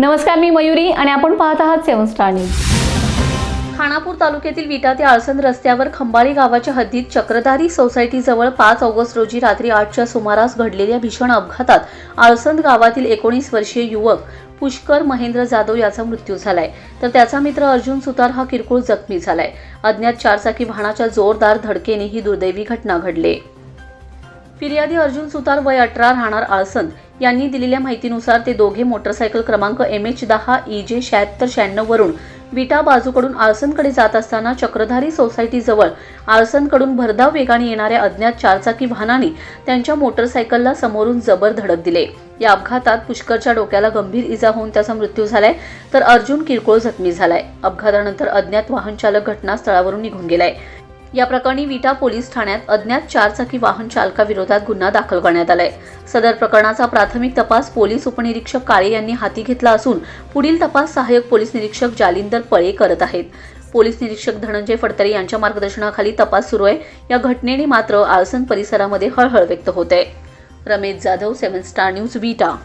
नमस्कार मी मयुरी आणि आपण पाहत आहात सेवन स्टार न्यूज. खानापूर तालुक्यातील विटा ते आळसंद रस्त्यावर खंबाळी गावाच्या हद्दीत चक्रधारी सोसायटीजवळ पाच ऑगस्ट रोजी रात्री आठच्या सुमारास घडलेल्या भीषण अपघातात आळसंद गावातील एकोणीस वर्षीय युवक पुष्कर महेंद्र जाधव याचा मृत्यू झालाय. तर त्याचा मित्र अर्जुन सुतार हा किरकोळ जखमी झालाय. अज्ञात चारचाकी वाहनाच्या जोरदार धडकेने ही दुर्दैवी घटना घडली. फिर्यादी अर्जुन सुतार वय अठरा राहणार आळसंद. यांनी दिलेल्या माहितीनुसार ते दोघे मोटरसायकल क्रमांक एम एच दहा ई जे शहात्तर शहाण्णववरून विटा बाजूकडून आळसनकडे जात असताना चक्रधारी सोसायटीजवळ आळसनकडून भरधाव वेगाने येणाऱ्या अज्ञात चारचाकी वाहनाने त्यांच्या मोटरसायकलला समोरून जबर धडक दिले. या अपघातात पुष्करच्या डोक्याला गंभीर इजा होऊन त्याचा मृत्यू झालाय तर अर्जुन किरकोळ जखमी झालाय. अपघातानंतर अज्ञात वाहन चालक घटनास्थळावरून निघून गेलाय. या प्रकरणी विटा पोलीस ठाण्यात अज्ञात चारचाकी वाहन चालकाविरोधात गुन्हा दाखल करण्यात आलाय. सदर प्रकरणाचा प्राथमिक तपास पोलीस उपनिरीक्षक काळे यांनी हाती घेतला असून पुढील तपास सहाय्यक पोलीस निरीक्षक जालिंदर पळे करत आहेत. पोलीस निरीक्षक धनंजय फडतरे यांच्या मार्गदर्शनाखाली तपास सुरू आहे. या घटनेने मात्र आळसण परिसरामध्ये हळहळ व्यक्त होत आहे. Ramesh Jadhav seven star news Vita.